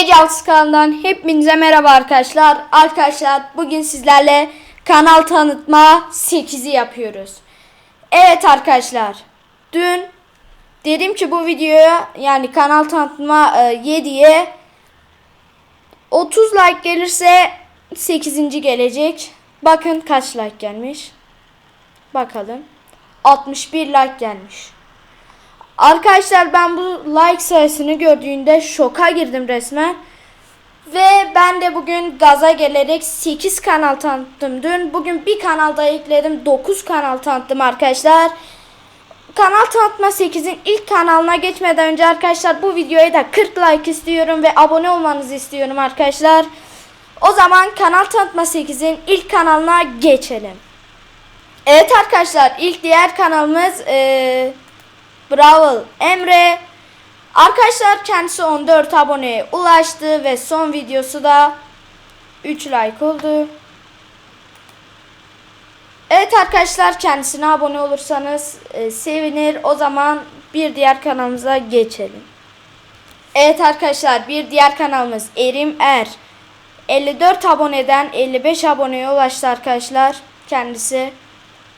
Gecaltı kanalından hepinize merhaba arkadaşlar. Arkadaşlar bugün sizlerle kanal tanıtma 8'i yapıyoruz. Evet arkadaşlar. Dün dedim ki bu videoya yani kanal tanıtma e, 7'ye 30 like gelirse 8. gelecek. Bakın kaç like gelmiş. Bakalım. 61 like gelmiş. Arkadaşlar ben bu like sayısını gördüğümde şoka girdim resmen. Ve ben de bugün gaza gelerek 8 kanal tanıttım dün. Bugün bir kanal daha ekledim. 9 kanal tanıttım arkadaşlar. Kanal tanıtma 8'in ilk kanalına geçmeden önce arkadaşlar bu videoya da 40 like istiyorum ve abone olmanızı istiyorum arkadaşlar. O zaman kanal tanıtma 8'in ilk kanalına geçelim. Evet arkadaşlar ilk diğer kanalımız eee Bravo Emre. Arkadaşlar kendisi 14 aboneye ulaştı ve son videosu da 3 like oldu. Evet arkadaşlar kendisine abone olursanız e, sevinir. O zaman bir diğer kanalımıza geçelim. Evet arkadaşlar bir diğer kanalımız Erim Er. 54 aboneden 55 aboneye ulaştı arkadaşlar. Kendisi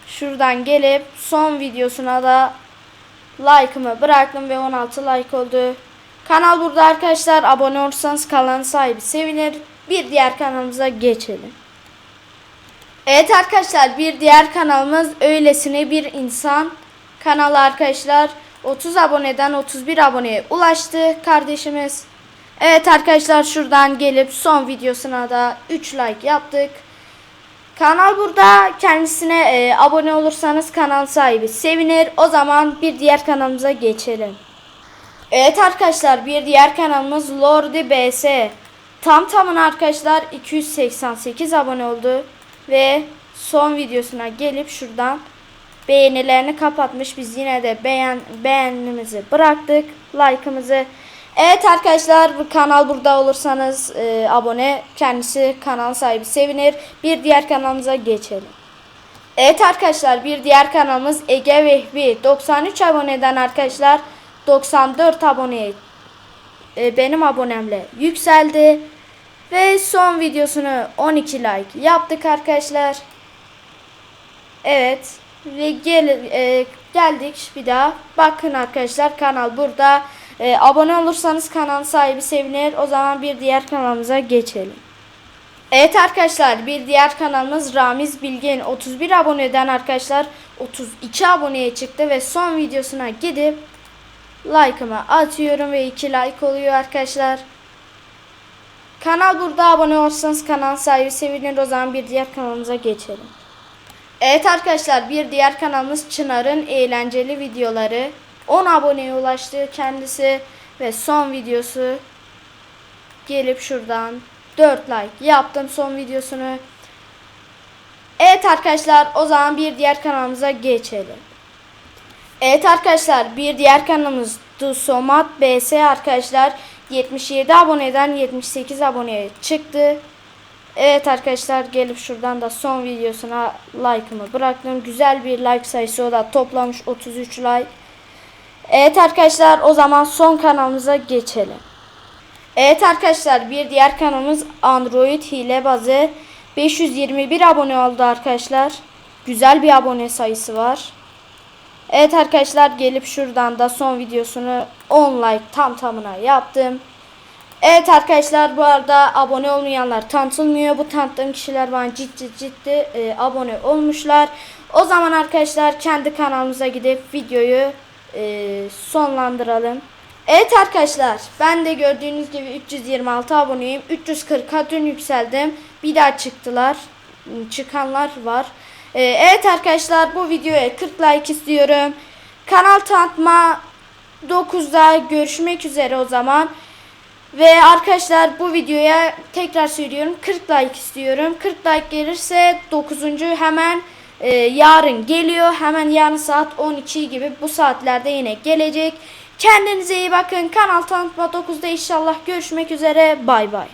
şuradan gelip son videosuna da like'ımı bıraktım ve 16 like oldu. Kanal burada arkadaşlar. Abone olursanız kanalın sahibi sevinir. Bir diğer kanalımıza geçelim. Evet arkadaşlar bir diğer kanalımız öylesine bir insan kanalı arkadaşlar. 30 aboneden 31 aboneye ulaştı kardeşimiz. Evet arkadaşlar şuradan gelip son videosuna da 3 like yaptık. Kanal burada. Kendisine e, abone olursanız kanal sahibi sevinir. O zaman bir diğer kanalımıza geçelim. Evet arkadaşlar bir diğer kanalımız Lordi BS. Tam tamına arkadaşlar 288 abone oldu. Ve son videosuna gelip şuradan beğenilerini kapatmış. Biz yine de beğen beğenimizi bıraktık. Like'ımızı Evet arkadaşlar kanal burada olursanız e, abone kendisi kanal sahibi sevinir. Bir diğer kanalımıza geçelim. Evet arkadaşlar bir diğer kanalımız Ege Vehbi 93 aboneden arkadaşlar 94 aboneye e, benim abonemle yükseldi. Ve son videosunu 12 like yaptık arkadaşlar. Evet ve gel, e, geldik bir daha. Bakın arkadaşlar kanal burada. E, abone olursanız kanal sahibi sevinir. O zaman bir diğer kanalımıza geçelim. Evet arkadaşlar bir diğer kanalımız Ramiz Bilgin 31 aboneden arkadaşlar 32 aboneye çıktı ve son videosuna gidip like'ımı atıyorum ve 2 like oluyor arkadaşlar. Kanal burada abone olursanız kanal sahibi sevinir o zaman bir diğer kanalımıza geçelim. Evet arkadaşlar bir diğer kanalımız Çınar'ın eğlenceli videoları. 10 aboneye ulaştı kendisi ve son videosu gelip şuradan 4 like yaptım son videosunu. Evet arkadaşlar o zaman bir diğer kanalımıza geçelim. Evet arkadaşlar bir diğer kanalımız The Somat BS arkadaşlar 77 aboneden 78 aboneye çıktı. Evet arkadaşlar gelip şuradan da son videosuna like'ımı bıraktım. Güzel bir like sayısı o da toplamış 33 like. Evet arkadaşlar o zaman son kanalımıza geçelim. Evet arkadaşlar bir diğer kanalımız Android hilebazı 521 abone oldu arkadaşlar. Güzel bir abone sayısı var. Evet arkadaşlar gelip şuradan da son videosunu 10 like tam tamına yaptım. Evet arkadaşlar bu arada abone olmayanlar tanıtılmıyor. Bu tanıttığım kişiler bana ciddi ciddi e, abone olmuşlar. O zaman arkadaşlar kendi kanalımıza gidip videoyu e, sonlandıralım. Evet arkadaşlar ben de gördüğünüz gibi 326 aboneyim. 340'a dün yükseldim. Bir daha çıktılar. Çıkanlar var. E, evet arkadaşlar bu videoya 40 like istiyorum. Kanal tanıtma 9'da görüşmek üzere o zaman. Ve arkadaşlar bu videoya tekrar söylüyorum 40 like istiyorum. 40 like gelirse 9. hemen e, yarın geliyor. Hemen yarın saat 12 gibi bu saatlerde yine gelecek. Kendinize iyi bakın. Kanal tanıtma 9'da inşallah görüşmek üzere. Bay bay.